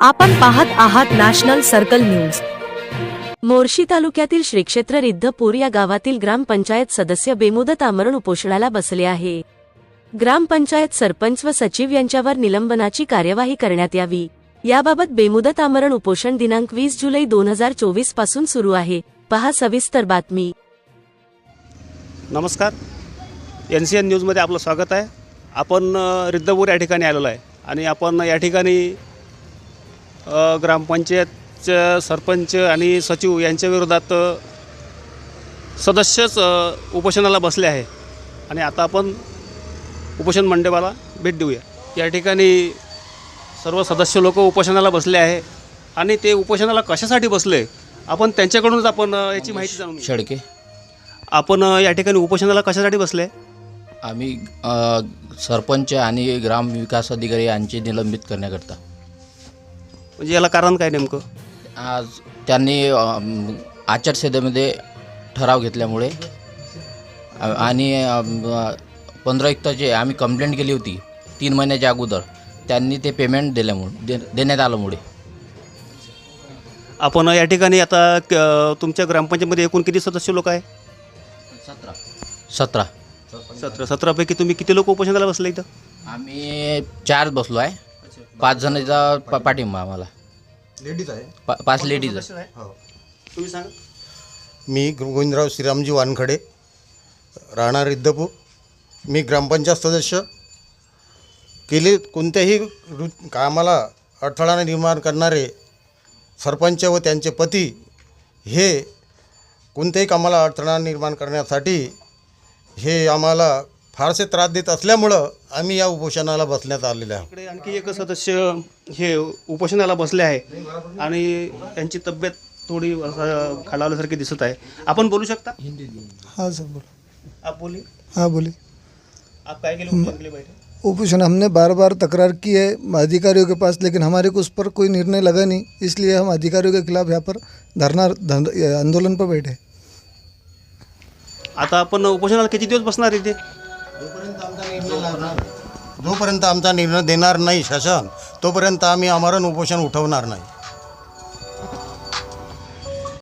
आपण पाहत आहात नॅशनल सर्कल न्यूज. मोर्शी तालुक्यातील श्रीक्षेत्र रिद्धपूर या गावातील ग्रामपंचायत सदस्य बेमुदत आमरण उपोषणाला बसले आहे. ग्रामपंचायत सरपंच व सचिव यांच्यावर निलंबनाची कार्यवाही करण्यात यावी. याबाबत बेमुदत आमरण उपोषण दिनांक वीस जुलै दोन हजार चोवीसपासून सुरू आहे. पहा सविस्तर बातमी. नमस्कार. एन सी एन न्यूजमध्ये आपलं स्वागत आहे. आपण रिद्धपूर या ठिकाणी आलेलो आहे आणि आपण या ठिकाणी अ, ग्रामपंचायतचे सरपंच आणि सचिव यांच्या विरोधात सदस्यच उपोषणाला बसले आहे. आणि आता आपण उपोषण मंडपाला भेट देऊया. या ठिकाणी सर्व सदस्य लोक उपोषणाला बसले आहे. आणि ते उपोषणाला कशासाठी बसले? आपण त्यांच्याकडूनच आपण याची माहिती जाणून. शेळके आपण या ठिकाणी उपोषणाला कशासाठी बसले? आम्ही सरपंच आणि ग्रामविकास अधिकारी यांचे निलंबित करण्याकरता. म्हणजे याला कारण काय नेमकं? आज त्यांनी अम, आचारसंहितेमध्ये ठराव घेतल्यामुळे अ, आणि पंधरा एकताचे आम्ही कंप्लेंट केली होती तीन महिन्याच्या अगोदर त्यांनी ते पेमेंट दिल्यामुळे दे देण्यात आल्यामुळे. आपण या ठिकाणी आता क- तुमच्या ग्रामपंचायतमध्ये एकूण किती सदस्य लोक आहे? सतरा. सतरा. सतरा सतरापैकी तुम्ही किती लोक उपोषणाला बसले इथं? आम्ही चार बसलो आहे. पाच जणांचा पा पाठिंबा आम्हाला. लेडीज आहे. पा पाच लेडीज हो. तुम्ही सांगा. मी गोविंदराव श्रीरामजी वानखडे राहणार रिद्धपूर मी ग्रामपंचायत सदस्य. केले कोणत्याही रु कामाला अडथळा निर्माण करणारे सरपंच व त्यांचे पती हे कोणत्याही कामाला अडथळा निर्माण करण्यासाठी हे आम्हाला फारसे त्रास देत असल्यामुळं आम्ही या उपोषणाला बसण्यात आलेले आहोत. इकडे आणखी एक सदस्य हे उपोषणाला बसले आहे आणि त्यांची तब्येत थोडी असं खालावल्यासारखी दिसत आहे. आपण बोलू शकता? हाँ सर बोलो. आप बोलिए. हाँ बोलिए. आप काय केले? उपोषण बैठे. हमने बार बार तकरार की है अधिकारियों के पास लेकिन हमारे को उस पर कोई निर्णय लगा नहीं। इसलिए हम अधिकारियों के खिलाफ यहाँ पर धरना धन- आंदोलन पर बैठे आता आपण उपोषणाला किती दिवस बसणार इथे? जोपर्यंत आमचा निर्णय लागणार जोपर्यंत आमचा निर्णय देणार नाही शासन तोपर्यंत आम्ही आमरण उपोषण उठवणार नाही.